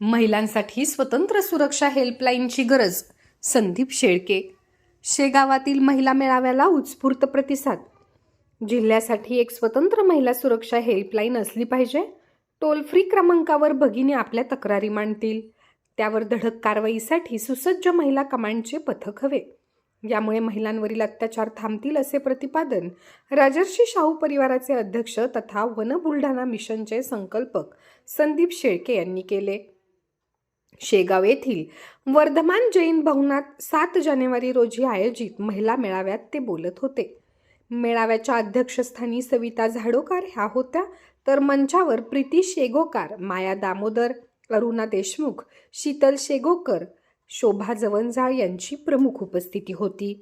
महिलांसाठी स्वतंत्र सुरक्षा हेल्पलाईनची गरज संदीप शेळके. शेगावातील महिला मेळाव्याला उत्स्फूर्त प्रतिसाद. जिल्ह्यासाठी एक स्वतंत्र महिला सुरक्षा हेल्पलाईन असली पाहिजे. टोल फ्री क्रमांकावर भगिनी आपल्या तक्रारी मांडतील. त्यावर धडक कारवाईसाठी सुसज्ज महिला कमांडचे पथक हवे. यामुळे महिलांवरील अत्याचार थांबतील असे प्रतिपादन राजर्षी शाहू परिवाराचे अध्यक्ष तथा वन बुलढाणा मिशनचे संकल्पक संदीप शेळके यांनी केले. शेगाव येथील वर्धमान जैन भवनात सात जानेवारी रोजी आयोजित महिला मेळाव्यात ते बोलत होते. मेळाव्याच्या अध्यक्षस्थानी सविता झाडोकार ह्या होत्या. तर मंचावर प्रीती शेगोकार माया दामोदर अरुणा देशमुख शीतल शेगोकर शोभा जवंजाळ यांची प्रमुख उपस्थिती होती.